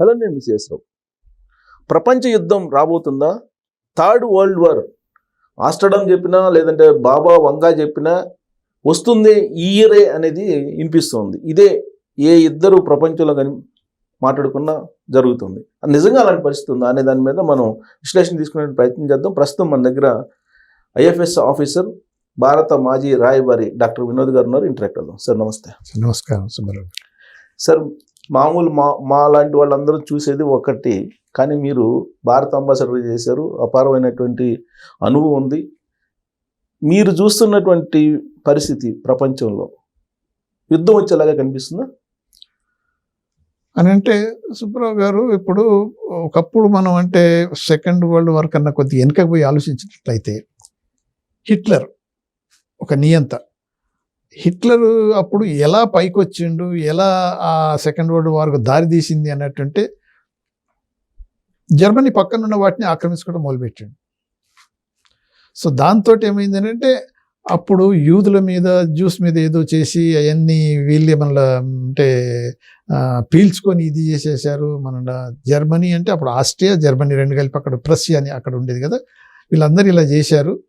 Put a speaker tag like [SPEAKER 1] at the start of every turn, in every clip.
[SPEAKER 1] Hello నేను మిసేసరావు ప్రపంచ యుద్ధం రాబోతుందా? Third world war. ఆస్టర్డమ్ చెప్పినా లేదంటే బాబా వంగా చెప్పినా వస్తుంది ఈ ఇయరే అనేది వినిపిస్తుంది. ఇదే ఏ ఇద్దరు ప్రపంచంలో కానీ మాట్లాడుకున్నా జరుగుతుంది. అది నిజంగా అలాంటి పరిస్థితి ఉందా అనే దాని మీద మనం విశ్లేషణ తీసుకునే ప్రయత్నం చేద్దాం. ప్రస్తుతం మన దగ్గర ఐఎఫ్ఎస్ ఆఫీసర్ భారత మాజీ రాయబారి డాక్టర్ వినోద్ గారు ఉన్నారు. ఇంటరాక్ట్ అవుదాం. సార్ నమస్తే.
[SPEAKER 2] నమస్కారం. సుబ్బారావు
[SPEAKER 1] సార్ మామూలు మా మా లాంటి వాళ్ళందరూ చూసేది ఒకటి. కానీ మీరు భారత అంబాసిడర్ చేశారు. అపారమైనటువంటి అనుభవం ఉంది. మీరు చూస్తున్నటువంటి పరిస్థితి ప్రపంచంలో యుద్ధం వచ్చేలాగా కనిపిస్తుందా?
[SPEAKER 2] అని అంటే సుబ్బారావు గారు ఇప్పుడు ఒకప్పుడు మనం అంటే సెకండ్ వరల్డ్ వార్ కన్నా కొద్దిగా వెనకకు పోయి ఆలోచించినట్లయితే హిట్లర్ ఒక నియంత హిట్లర్ అప్పుడు ఎలా పైకి వచ్చిండు ఎలా ఆ సెకండ్ వరల్డ్ వార్కు దారి తీసింది అన్నట్టుంటే జర్మనీ పక్కనున్న వాటిని ఆక్రమించుకోవడం మొదలుపెట్టిండు. సో దాంతో ఏమైంది అప్పుడు యూదుల మీద జ్యూస్ మీద ఏదో చేసి అవన్నీ వీళ్ళే మన అంటే పీల్చుకొని ఇది చేసేసారు మన జర్మనీ అంటే అప్పుడు ఆస్ట్రియా జర్మనీ రెండు కలిపి అక్కడ ప్రస్సియా అని అక్కడ ఉండేది కదా. వీళ్ళందరూ ఇలా చేశారు.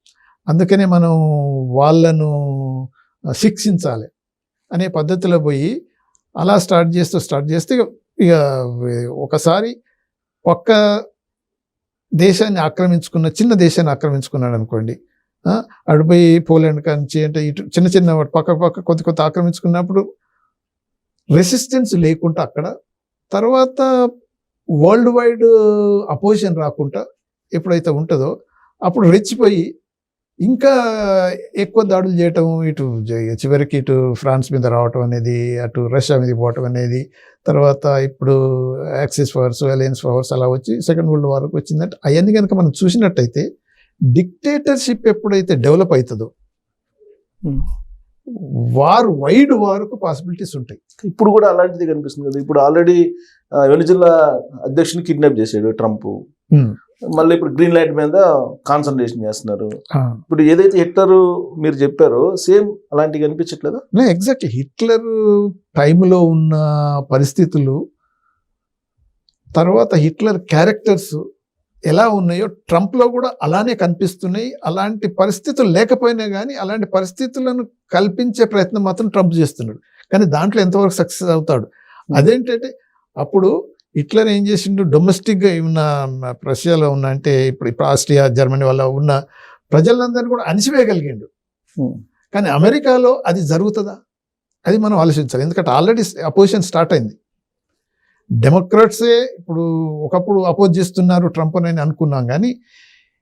[SPEAKER 2] అందుకనే మనం వాళ్ళను శిక్షించాలి అనే పద్ధతిలో పోయి అలా స్టార్ట్ చేస్తూ స్టార్ట్ చేస్తే ఇక ఒకసారి పక్క దేశాన్ని ఆక్రమించుకున్న చిన్న దేశాన్ని ఆక్రమించుకున్నాడు అనుకోండి అడిపోయి పోలాండ్ కాంచి అంటే ఇటు చిన్న చిన్న పక్క పక్క కొద్ది కొద్ది ఆక్రమించుకున్నప్పుడు రెసిస్టెన్స్ లేకుండా అక్కడ తర్వాత వరల్డ్ వైడ్ అపోజిషన్ రాకుండా ఎప్పుడైతే ఉంటుందో అప్పుడు రెచ్చిపోయి ఇంకా ఎక్కువ దాడులు చేయటం ఇటు చివరికి ఇటు ఫ్రాన్స్ మీద రావటం అనేది అటు రష్యా మీద పోవటం అనేది తర్వాత ఇప్పుడు యాక్సిస్ పవర్స్ అలయన్స్ పవర్స్ అలా వచ్చి సెకండ్ వరల్డ్ వార్కి వచ్చిందంటే అవన్నీ కనుక మనం చూసినట్టయితే డిక్టేటర్షిప్ ఎప్పుడైతే డెవలప్ అవుతుందో. వార్ వైడ్ వార్కు పాసిబిలిటీస్ ఉంటాయి.
[SPEAKER 1] ఇప్పుడు కూడా అలాంటిది కనిపిస్తుంది కదా. ఇప్పుడు ఆల్రెడీ వెనుజిల్లా అధ్యక్షుని కిడ్నాప్ చేశాడు ట్రంప్. మళ్ళీ ఇప్పుడు గ్రీన్ లైట్ మీద కాన్సన్ట్రేషన్ చేస్తున్నారు. ఇప్పుడు ఏదైతే హిట్లర్ మీరు చెప్పారో సేమ్ అలాంటివి కనిపించట్లేదా?
[SPEAKER 2] ఎగ్జాక్ట్లీ హిట్లర్ టైంలో ఉన్న పరిస్థితులు తర్వాత హిట్లర్ క్యారెక్టర్స్ ఎలా ఉన్నాయో ట్రంప్లో కూడా అలానే కనిపిస్తున్నాయి. అలాంటి పరిస్థితులు లేకపోయినా కానీ అలాంటి పరిస్థితులను కల్పించే ప్రయత్నం మాత్రం ట్రంప్ చేస్తున్నాడు. కానీ దాంట్లో ఎంతవరకు సక్సెస్ అవుతాడు? అదేంటంటే అప్పుడు హిట్లర్ ఏం చేసిండు? డొమెస్టిక్గా ఉన్న రష్యాలో ఉన్న అంటే ఇప్పుడు ఇప్పుడు ఆస్ట్రియా జర్మనీ వల్ల ఉన్న ప్రజలందరినీ కూడా అణిచివేయగలిగిండు. కానీ అమెరికాలో అది జరుగుతుందా? అది మనం ఆలోచించాలి. ఎందుకంటే ఆల్రెడీ అపోజిషన్ స్టార్ట్ అయింది. డెమోక్రాట్సే ఇప్పుడు ఒకప్పుడు అపోజ్ చేస్తున్నారు ట్రంప్ అని అనుకున్నాం కానీ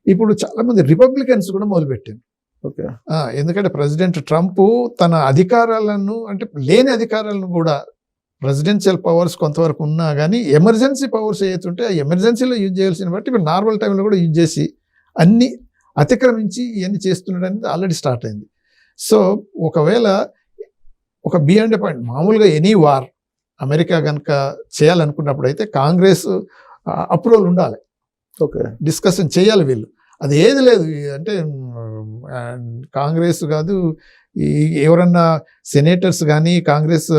[SPEAKER 2] ఇప్పుడు చాలామంది రిపబ్లికన్స్ కూడా మొదలుపెట్టారు
[SPEAKER 1] ఓకే.
[SPEAKER 2] ఎందుకంటే ప్రెసిడెంట్ ట్రంప్ తన అధికారాలను అంటే లేని అధికారాలను కూడా ప్రెసిడెన్షియల్ పవర్స్ కొంతవరకు ఉన్నా కానీ ఎమర్జెన్సీ పవర్స్ ఏవైతుంటే ఆ ఎమర్జెన్సీలో యూజ్ చేయాల్సిన బట్టి ఇప్పుడు నార్మల్ టైంలో కూడా యూజ్ చేసి అన్ని అతిక్రమించి ఇవన్నీ చేస్తున్నాడు అనేది ఆల్రెడీ స్టార్ట్ అయింది. సో ఒకవేళ ఒక బియాండ్ పాయింట్ మామూలుగా ఎనీ వార్ అమెరికా కనుక చేయాలనుకున్నప్పుడు అయితే కాంగ్రెస్ అప్రూవల్ ఉండాలి.
[SPEAKER 1] ఓకే.
[SPEAKER 2] డిస్కషన్ చేయాలి వీళ్ళు. అది ఏది లేదు. అంటే కాంగ్రెస్ కాదు ఎవరన్నా సెనేటర్స్ కానీ కాంగ్రెస్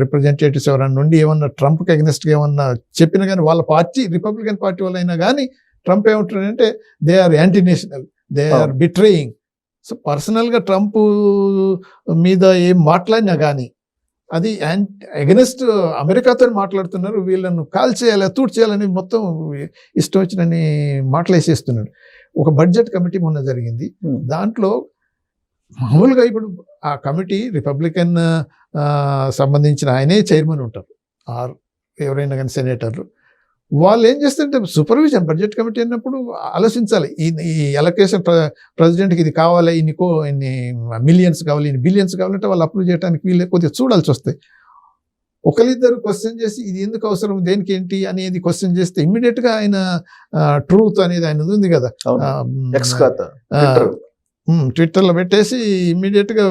[SPEAKER 2] రిప్రజెంటేటివ్స్ ఎవరన్నా నుండి ఏమన్నా ట్రంప్కి అగెనిస్ట్గా ఏమన్నా చెప్పినా కానీ వాళ్ళ పార్టీ రిపబ్లికన్ పార్టీ వాళ్ళైనా కానీ ట్రంప్ ఏమంటాడంటే they are anti national they are betraying so పర్సనల్గా ట్రంప్ మీద ఏం మాట్లాడినా కానీ అది అగెనిస్ట్ అమెరికాతో మాట్లాడుతున్నారు వీళ్ళను కాల్ చేయాలి తూట్ చేయాలని మొత్తం ఇష్టం వచ్చినని మాట్లాడేసేస్తున్నాడు ఒక బడ్జెట్ కమిటీ మొన్న జరిగింది.
[SPEAKER 1] Hmm.
[SPEAKER 2] దాంట్లో మామూలుగా ఇప్పుడు ఆ కమిటీ రిపబ్లికన్ సంబంధించిన ఆయనే చైర్మన్ ఉంటారు. ఆర్ ఎవరైనా కానీ సెనేటర్లు. వాళ్ళు ఏం చేస్తారంటే సూపర్విజన్ బడ్జెట్ కమిటీ అన్నప్పుడు ఆలోచించాలి. ఈ ఈ ఎలకేషన్ ప్రెసిడెంట్కి ఇది కావాలి ఇన్ని కో ఇన్ని మిలియన్స్ కావాలి ఇన్ని బిలియన్స్ కావాలంటే వాళ్ళు అప్రూవ్ చేయడానికి వీళ్ళు కొద్దిగా చూడాల్సి వస్తాయి ఒకరిద్దరు క్వశ్చన్ చేసి ఇది ఎందుకు అవసరం? దేనికి ఏంటి? అనేది క్వశ్చన్ చేస్తే immediate గా ఆయన ట్రూత్ అనేది ఆయన ఉంది కదా. ట్విట్టర్లో పెట్టేసి ఇమ్మీడియట్గా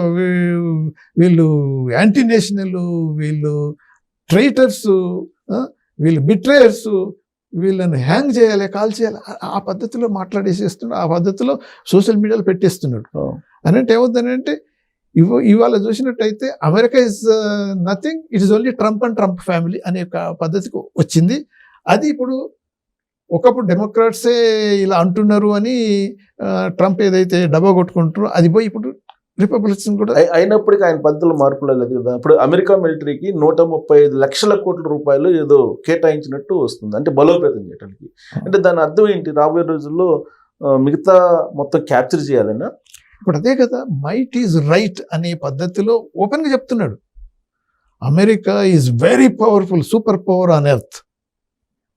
[SPEAKER 2] వీళ్ళు యాంటీ నేషనల్ వీళ్ళు ట్రైటర్స్ వీళ్ళు బిట్రేయర్స్ వీళ్ళని హ్యాంగ్ చేయాలి కాల్ చేయాలి. ఆ- పద్ధతిలో మాట్లాడేసేస్తున్నాడు ఆ పద్ధతిలో సోషల్ మీడియాలో పెట్టేస్తున్నాడు. అని అంటే ఏమవుతుందంటే ఇవ ఇవాళ చూసినట్టయితే America is nothing it is only Trump and Trump family అనే ఒక పద్ధతికి వచ్చింది. అది ఇప్పుడు ఒకప్పుడు డెమోక్రాట్సే ఇలా అంటున్నారు అని ట్రంప్ ఏదైతే డబ్బా కొట్టుకుంటారో అది పోయి ఇప్పుడు రిపబ్లిక్స్ కూడా
[SPEAKER 1] అయి- అయినప్పటికీ ఆయన పద్ధతులు మార్పులు లేదు కదా. ఇప్పుడు అమెరికా మిలిటరీకి నూట ముప్పై ఐదు లక్షల కోట్ల రూపాయలు ఏదో కేటాయించినట్టు వస్తుంది. అంటే బలోపేతం చేయడానికి అంటే దాని అర్థం ఏంటి? రాబోయే రోజుల్లో మిగతా మొత్తం క్యాప్చర్ చేయాలన్నా
[SPEAKER 2] ఇప్పుడు అదే కదా మైట్ ఈజ్ రైట్ అనే పద్ధతిలో ఓపెన్గా చెప్తున్నాడు. America is very powerful super power on earth.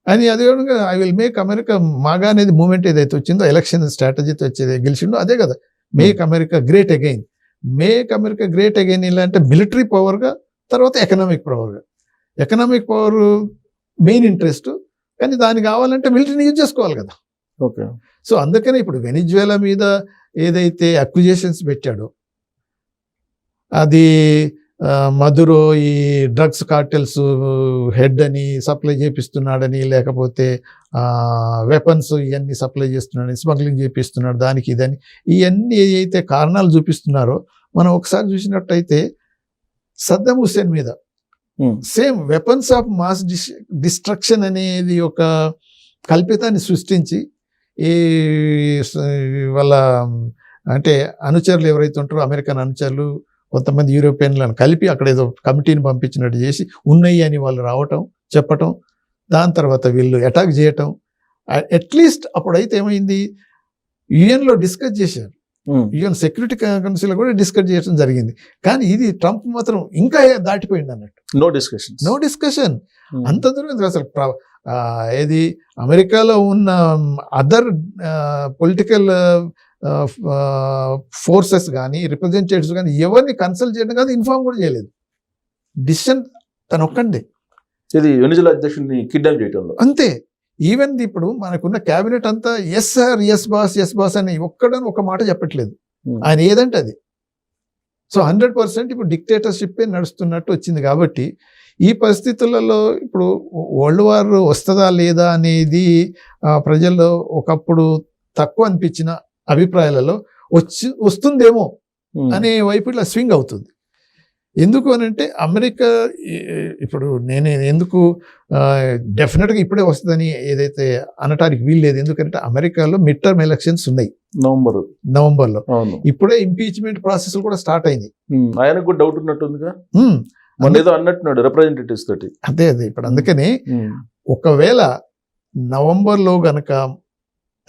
[SPEAKER 2] అని అదే విధంగా ఐ విల్ మేక్ అమెరికా మాగా అనేది మూమెంట్ ఏదైతే వచ్చిందో ఎలక్షన్ స్ట్రాటజీతో వచ్చేది గెలిచిండో అదే కదా. Make America great again make America great again ఇలా అంటే మిలిటరీ పవర్గా తర్వాత ఎకనామిక్ పవర్గా ఎకనామిక్ పవర్ మెయిన్ ఇంట్రెస్ట్ కానీ దానికి కావాలంటే మిలిటరీని యూజ్ చేసుకోవాలి కదా.
[SPEAKER 1] ఓకే.
[SPEAKER 2] సో అందుకనే ఇప్పుడు వెనిజ్వేలా మీద ఏదైతే అక్విజేషన్స్ పెట్టాడో అది మధురో ఈ డ్రగ్స్ కార్టెల్స్ హెడ్ అని సప్లై చేపిస్తున్నాడని లేకపోతే వెపన్స్ ఇవన్నీ సప్లై చేస్తున్నాడని స్మగ్లింగ్ చేపిస్తున్నాడు దానికి ఇదని ఇవన్నీ ఏదైతే కారణాలు చూపిస్తున్నారో మనం ఒకసారి చూసినట్టయితే సద్దం హుస్సేన్ మీద. Same weapons of mass destruction అనేది ఒక కల్పితాన్ని సృష్టించి ఈ వాళ్ళ అంటే అనుచరులు ఎవరైతే ఉంటారో అమెరికన్ అనుచరులు కొంతమంది యూరోపియన్లను కలిపి అక్కడ ఏదో కమిటీని పంపించినట్టు చేసి ఉన్నాయి అని వాళ్ళు రావటం చెప్పటం దాని తర్వాత వీళ్ళు అటాక్ చేయటం. అట్లీస్ట్ అప్పుడైతే ఏమైంది? యుఎన్లో డిస్కస్ చేశారు. యుఎన్ సెక్యూరిటీ కౌన్సిల్ కూడా డిస్కస్ చేయడం జరిగింది. కానీ ఇది ట్రంప్ మాత్రం ఇంకా దాటిపోయింది అన్నట్టు.
[SPEAKER 1] నో డిస్కషన్
[SPEAKER 2] నో డిస్కషన్ అంత దూరం అసలు ఏది? అమెరికాలో ఉన్న అదర్ పొలిటికల్ ఫోర్సెస్ కానీ రిప్రజెంటేటివ్స్ కానీ ఎవరిని కన్సల్ట్ చేయడం కాదు ఇన్ఫార్మ్ కూడా చేయలేదు. డిసిషన్ తను ఒక్కండి
[SPEAKER 1] ఇది వెనిజులా అధ్యక్షుడిని కిడ్నాప్ చేయటంలో.
[SPEAKER 2] అంతే. ఈవెన్ ఇప్పుడు మనకున్న క్యాబినెట్ అంతా yes sir yes boss yes boss అని ఒక్కడని ఒక మాట చెప్పట్లేదు.
[SPEAKER 1] Hmm.
[SPEAKER 2] ఆయన ఏదంటే అది. సో హండ్రెడ్ పర్సెంట్ ఇప్పుడు డిక్టేటర్షిప్ నడుస్తున్నట్టు వచ్చింది కాబట్టి ఈ పరిస్థితులలో ఇప్పుడు వరల్డ్ వార్ వస్తుందా లేదా అనేది ప్రజల్లో ఒకప్పుడు తక్కువ అనిపించిన అభిప్రాయాలలో వచ్చి వస్తుందేమో. అనే వైపు ఇట్లా స్వింగ్ అవుతుంది ఎందుకు అని అంటే అమెరికా ఇప్పుడు నేను ఎందుకు డెఫినెట్గా ఇప్పుడే వస్తుందని ఏదైతే అనటానికి వీలు లేదు ఎందుకంటే అమెరికాలో మిడ్ టర్మ్ ఎలక్షన్స్ ఉన్నాయి
[SPEAKER 1] నవంబర్
[SPEAKER 2] నవంబర్లో ఇప్పుడే ఇంపీచ్మెంట్ ప్రాసెస్ కూడా స్టార్ట్ అయింది.
[SPEAKER 1] ఆయనకు కూడా డౌట్ ఉన్నట్టుందిగా. మొన్న ఏదో అన్నట్టున్నాడు రిప్రజెంటేటివ్స్ తోటి
[SPEAKER 2] అదే అదే ఇప్పుడు అందుకని. ఒకవేళ నవంబర్లో గనక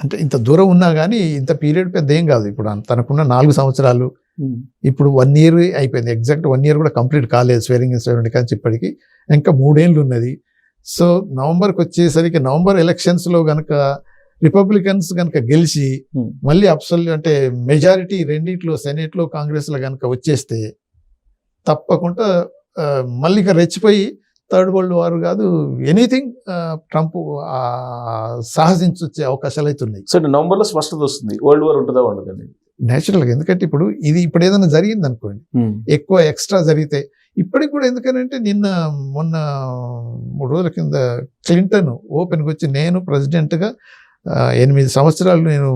[SPEAKER 2] అంటే ఇంత దూరం ఉన్నా కానీ ఇంత పీరియడ్ పెద్ద ఏం కాదు. ఇప్పుడు తనకున్న నాలుగు సంవత్సరాలు. ఇప్పుడు వన్ ఇయర్ అయిపోయింది. ఎగ్జాక్ట్ వన్ ఇయర్ కూడా కంప్లీట్ కాలేదు. స్వేరింగ్ ఇన్స్టాల్మెంట్ కానీ ఇప్పటికి ఇంకా మూడేళ్ళు ఉన్నది సో నవంబర్కి వచ్చేసరికి నవంబర్ ఎలక్షన్స్లో గనక రిపబ్లికన్స్ గనక గెలిచి. మళ్ళీ అబ్సల్ అంటే మెజారిటీ రెండిట్లో సెనేట్లో కాంగ్రెస్లో గనక వచ్చేస్తే తప్పకుండా మళ్ళీ ఇక రెచ్చిపోయి థర్డ్ వరల్డ్ వార్ కాదు ఎనీథింగ్ ట్రంప్ ఆ, సాహసించొచ్చే అవకాశాలు అయితే ఉన్నాయి.
[SPEAKER 1] సో నవంబర్లో స్పష్టత వస్తుంది. వరల్డ్ వార్ ఉంటుందా ఉండదండి?
[SPEAKER 2] నేచురల్గా ఎందుకంటే ఇప్పుడు ఇది ఇప్పుడు ఏదైనా జరిగింది అనుకోండి. ఎక్కువ ఎక్స్ట్రా జరిగితే ఇప్పటికి కూడా ఎందుకనంటే నిన్న మొన్న మూడు రోజుల కింద క్లింటన్ ఓపెన్కి వచ్చి నేను ప్రెసిడెంట్గా ఎనిమిది సంవత్సరాలు నేను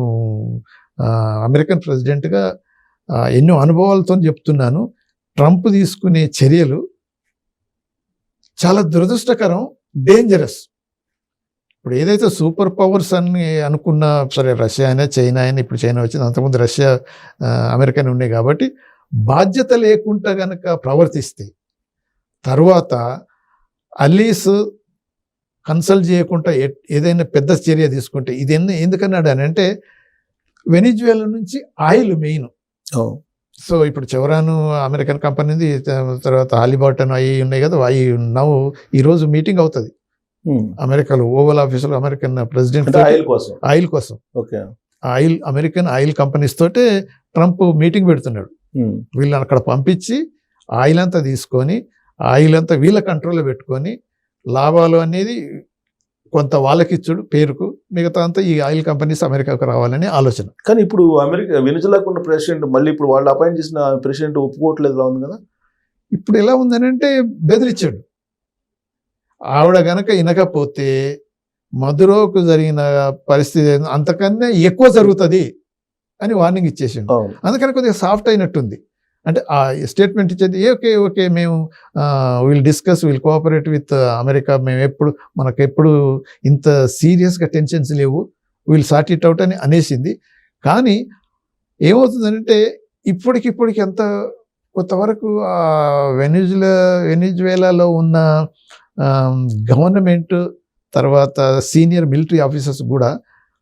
[SPEAKER 2] అమెరికన్ ప్రెసిడెంట్గా ఎన్నో అనుభవాలతో చెప్తున్నాను. ట్రంప్ తీసుకునే చర్యలు చాలా దురదృష్టకరం డేంజరస్ ఇప్పుడు ఏదైతే సూపర్ పవర్స్ అని అనుకున్న సరే రష్యా అయినా చైనా అయినా ఇప్పుడు చైనా వచ్చింది అంతకుముందు రష్యా అమెరికానే ఉన్నాయి కాబట్టి బాధ్యత లేకుండా కనుక ప్రవర్తిస్తే తర్వాత అలీస్ కన్సల్ట్ చేయకుండా ఏ- ఏదైనా పెద్ద చర్య తీసుకుంటే ఇది ఎందుకన్నాడు అని అంటే వెనిజువేలా నుంచి ఆయిల్ మెయిన్. సో ఇప్పుడు చెవరాను అమెరికన్ కంపెనీ ఉంది. త- తర్వాత హాలిబాటన్ అవి ఉన్నాయి కదా అవి నవ్వు ఈరోజు మీటింగ్ అవుతుంది. అమెరికాలో ఓవల్ ఆఫీసులో అమెరికన్ ప్రెసిడెంట్
[SPEAKER 1] ఆయిల్ కోసం?
[SPEAKER 2] ఆయిల్ కోసం.
[SPEAKER 1] Okay.
[SPEAKER 2] Oil American oil companies తోటే ట్రంప్ మీటింగ్ పెడుతున్నాడు. వీళ్ళని అక్కడ పంపించి ఆయిల్ అంతా తీసుకొని ఆయిల్ అంతా వీళ్ళ కంట్రోల్లో పెట్టుకొని లాభాలు అనేది కొంత వాళ్ళకిచ్చుడు పేరుకు మిగతా అంతా ఈ ఆయిల్ కంపెనీస్ అమెరికాకు రావాలని ఆలోచన.
[SPEAKER 1] కానీ ఇప్పుడు అమెరికా వెనిజులాకు ఉన్న ప్రెసిడెంట్ మళ్ళీ ఇప్పుడు వాళ్ళు అపాయింట్ చేసిన ప్రెసిడెంట్ ఒప్పుకోవట్లేదు ఉంది కదా?
[SPEAKER 2] ఇప్పుడు ఎలా ఉందని అంటే బెదిరించాడు ఆవిడ గనక వినకపోతే మధురోకు జరిగిన పరిస్థితి అంతకన్నా ఎక్కువ జరుగుతుంది అని వార్నింగ్ ఇచ్చేసిండు. అందుకని కొద్దిగా సాఫ్ట్ అయినట్టుంది. అంటే ఆ స్టేట్మెంట్ ఇచ్చేది ఓకే ఓకే మేము will discuss will cooperate with America. మేము ఎప్పుడు మనకు ఎప్పుడు ఇంత సీరియస్గా టెన్షన్స్ లేవు. విల్ సార్ట్ ఇట్ అవుట్ అని అనేసింది. కానీ ఏమవుతుందంటే ఇప్పటికిప్పటికి ఎంత కొంతవరకు ఆ వెనిజులా వెనిజువేలాలో ఉన్న గవర్నమెంట్ తర్వాత సీనియర్ మిలిటరీ ఆఫీసర్స్ కూడా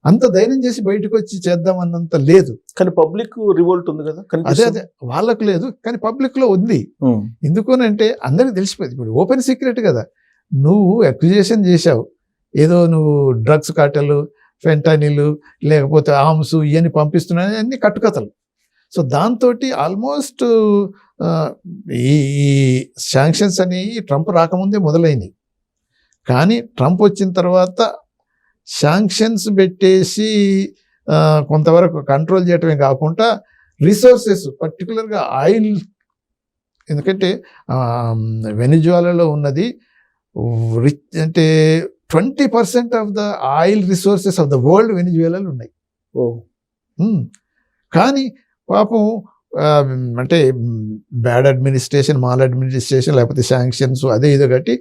[SPEAKER 2] అంత ధైర్యం చేసి బయటకు వచ్చి చేద్దామన్నంత లేదు.
[SPEAKER 1] కానీ పబ్లిక్ రివోల్ట్ ఉంది కదా?
[SPEAKER 2] అదే. అదే. వాళ్ళకు లేదు కానీ పబ్లిక్లో ఉంది. ఎందుకనంటే అందరికి తెలిసిపోయింది. ఇప్పుడు ఓపెన్ సీక్రెట్ కదా. నువ్వు అక్విజేషన్ చేశావు. ఏదో నువ్వు డ్రగ్స్ కాటలు ఫెంటానిల్ లేకపోతే ఆమ్స్ ఇవన్నీ పంపిస్తున్నాయి అన్ని కట్టుకథలు. సో దాంతో ఆల్మోస్ట్ ఈ శాంక్షన్స్ అనేవి ట్రంప్ రాకముందే మొదలైనవి కానీ ట్రంప్ వచ్చిన తర్వాత శాంక్షన్స్ పెట్టేసి కొంతవరకు కంట్రోల్ చేయటమే కాకుండా రిసోర్సెస్ పర్టికులర్గా ఆయిల్. ఎందుకంటే వెనిజువాలలో ఉన్నది రిచ్ అంటే twenty percent of the oil resources of the world వెనిజువాలలో ఉన్నాయి.
[SPEAKER 1] ఓ.
[SPEAKER 2] కానీ పాపం అంటే బ్యాడ్ అడ్మినిస్ట్రేషన్ మాల్ అడ్మినిస్ట్రేషన్ లేకపోతే శాంక్షన్స్ అదే ఇదో కట్టి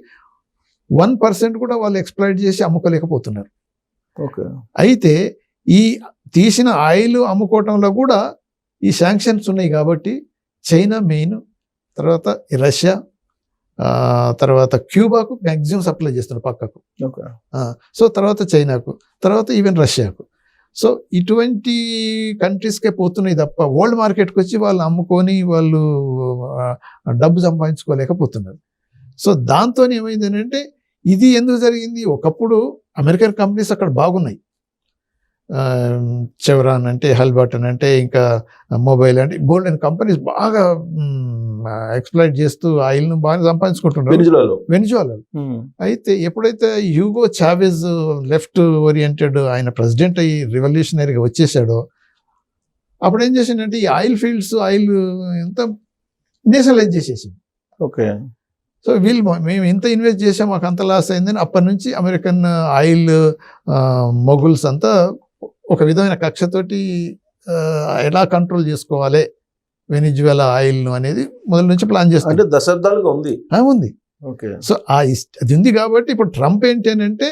[SPEAKER 2] వన్ పర్సెంట్ కూడా వాళ్ళు ఎక్స్ప్లాయిట్ చేసి అమ్ముకోలేకపోతున్నారు. అయితే ఈ తీసిన ఆయిల్ అమ్ముకోవటంలో కూడా ఈ శాంక్షన్స్ ఉన్నాయి కాబట్టి చైనా మెయిన్ తర్వాత రష్యా తర్వాత క్యూబాకు మ్యాక్సిమం సప్లై చేస్తున్నారు పక్కకు.
[SPEAKER 1] ఓకే.
[SPEAKER 2] సో తర్వాత చైనాకు తర్వాత ఈవెన్ రష్యాకు. సో ఇటువంటి కంట్రీస్కే పోతున్నాయి తప్ప వరల్డ్ మార్కెట్కి వచ్చి వాళ్ళు అమ్ముకొని వాళ్ళు డబ్బు సంపాదించుకోలేకపోతున్నారు. సో దాంతో ఏమైంది అంటే ఇది ఎందుకు జరిగింది? ఒకప్పుడు అమెరికన్ కంపెనీస్ అక్కడ బాగున్నాయి. చెవరాన్ అంటే హల్బర్టన్ అంటే ఇంకా మొబైల్ అంటే గోల్డ్ అండ్ కంపెనీస్ బాగా ఎక్స్ప్లైట్ చేస్తూ ఆయిల్ను బాగా సంపాదించుకుంటున్నారు. వెనిజువాలా. అయితే ఎప్పుడైతే యూగో చావెజ్ లెఫ్ట్ ఓరియంటెడ్ ఆయన ప్రెసిడెంట్ అయ్యి రివల్యూషనరీగా వచ్చేసాడో అప్పుడు ఏం చేసిందంటే ఈ ఆయిల్ ఫీల్డ్స్ ఆయిల్ ఎంత నేషనలైజ్ చేసేసింది
[SPEAKER 1] ఓకే.
[SPEAKER 2] సో వీళ్ళు మేము ఇంత ఇన్వెస్ట్ చేసాం మాకు అంత లాస్ అయిందని అప్పటి నుంచి అమెరికన్ ఆయిల్ మొగుల్స్ అంతా ఒక విధమైన కక్షతోటి ఎలా కంట్రోల్ చేసుకోవాలి వెనిజువెలా ఆయిల్ను అనేది మొదటి నుంచి ప్లాన్
[SPEAKER 1] అంటే
[SPEAKER 2] చేస్తారు
[SPEAKER 1] దశాబ్దాలుగా ఉంది.
[SPEAKER 2] ఉంది.
[SPEAKER 1] ఓకే.
[SPEAKER 2] సో ఆ అది ఉంది కాబట్టి ఇప్పుడు ట్రంప్ ఏంటి అని అంటే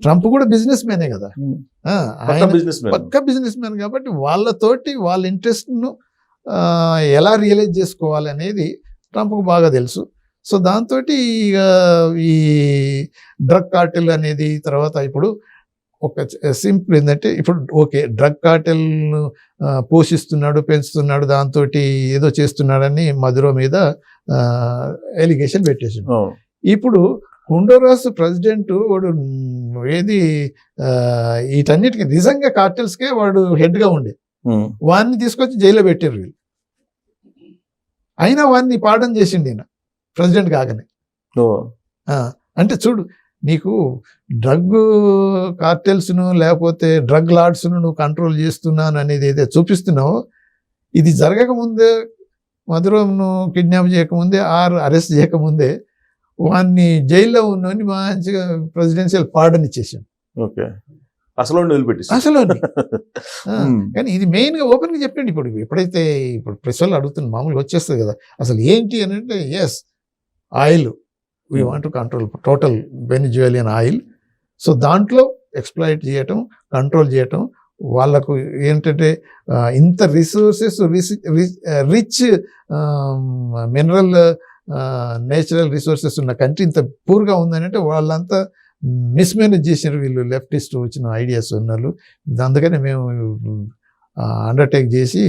[SPEAKER 2] ట్రంప్ కూడా బిజినెస్ మ్యానే కదా. పక్క బిజినెస్ మ్యాన్. కాబట్టి వాళ్ళతోటి వాళ్ళ ఇంట్రెస్ట్ను ఎలా రియలైజ్ చేసుకోవాలి అనేది ట్రంప్కు బాగా తెలుసు. సో దాంతో ఇక ఈ డ్రగ్ కార్టెల్ అనేది తర్వాత ఇప్పుడు ఒక సింపుల్ ఏంటంటే ఇప్పుడు ఓకే డ్రగ్ కార్టెల్ను పోషిస్తున్నాడు పెంచుతున్నాడు దాంతో ఏదో చేస్తున్నాడని మధురో మీద ఎలిగేషన్ పెట్టేసిండు. ఇప్పుడు హుండోరాస్ ప్రెసిడెంట్ వాడు ఏది వీటన్నిటికి నిజంగా కార్టెల్స్కే వాడు హెడ్గా ఉండే. వాడిని తీసుకొచ్చి జైల్లో పెట్టారు వీళ్ళు. అయినా వాడిని పాఠం చేసిండు ఈయన. ప్రెసిడెంట్ కాగానే. ఆ, అంటే చూడు నీకు డ్రగ్ కార్టెల్స్ను లేకపోతే డ్రగ్ లార్డ్స్ను నువ్వు కంట్రోల్ చేస్తున్నాను అనేది ఏదైతే చూపిస్తున్నావో ఇది జరగకముందే మధురంను కిడ్నాప్ చేయకముందే ఆర్ అరెస్ట్ చేయకముందే వాడిని జైల్లో ఉన్నని మంచిగా ప్రెసిడెన్షియల్ పార్డన్ ఇచ్చేసాం
[SPEAKER 1] ఓకే. అసలు
[SPEAKER 2] అసలు కానీ ఇది మెయిన్గా ఓపెన్గా చెప్పండి ఇప్పుడు. ఎప్పుడైతే ఇప్పుడు ప్రెస్ వాళ్ళు అడుగుతున్న మామూలుగా వచ్చేస్తుంది కదా అసలు ఏంటి అని అంటే yes oil we want to control total Venezuelan oil. So దాంట్లో ఎక్స్ప్లాయిట్ చేయటం కంట్రోల్ చేయటం వాళ్ళకు ఏంటంటే ఇంత resources rich mineral natural resources ఉన్న కంట్రీ ఇంత పూర్గా ఉందని అంటే వాళ్ళంతా మిస్మేనేజ్ చేసినారు వీళ్ళు లెఫ్టిస్ట్ వచ్చిన ఐడియాస్ ఉన్నారు అందుకనే మేము అండర్టేక్ చేసి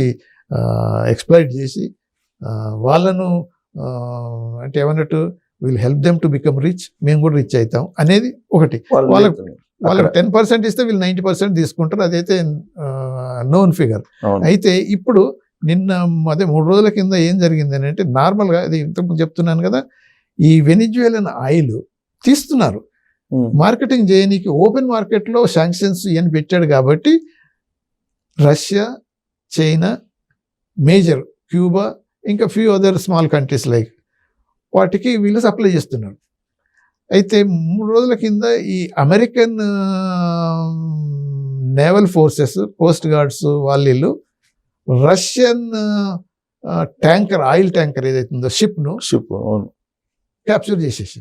[SPEAKER 2] ఎక్స్ప్లైట్ చేసి వాళ్ళను అంటే ఏమన్నట్టు will help them to become rich మేము కూడా రిచ్ అవుతాం అనేది ఒకటి వాళ్ళకు- వాళ్ళకి టెన్ పర్సెంట్ ఇస్తే వీళ్ళు నైంటీ పర్సెంట్ తీసుకుంటారు అదైతే నోన్ ఫిగర్. అయితే ఇప్పుడు నిన్న అదే మూడు రోజుల కింద ఏం జరిగింది అని అంటే నార్మల్గా అది ఇంతకు చెప్తున్నాను కదా ఈ వెనిజువెలన్ ఆయిల్ తీస్తున్నారు. మార్కెటింగ్ చేయనీకి ఓపెన్ మార్కెట్లో శాంక్షన్స్ ఇవన్నీ పెట్టాడు కాబట్టి రష్యా చైనా మేజర్ క్యూబా ఇంకా few other small countries like వాటికి వీళ్ళు సప్లై చేస్తున్నారు. అయితే మూడు రోజుల కింద ఈ American naval forces coast guards వాళ్ళు రష్యన్ ట్యాంకర్ ఆయిల్ ట్యాంకర్ ఏదైతుందో షిప్ను
[SPEAKER 1] షిప్ అవును.
[SPEAKER 2] క్యాప్చర్ చేసేసి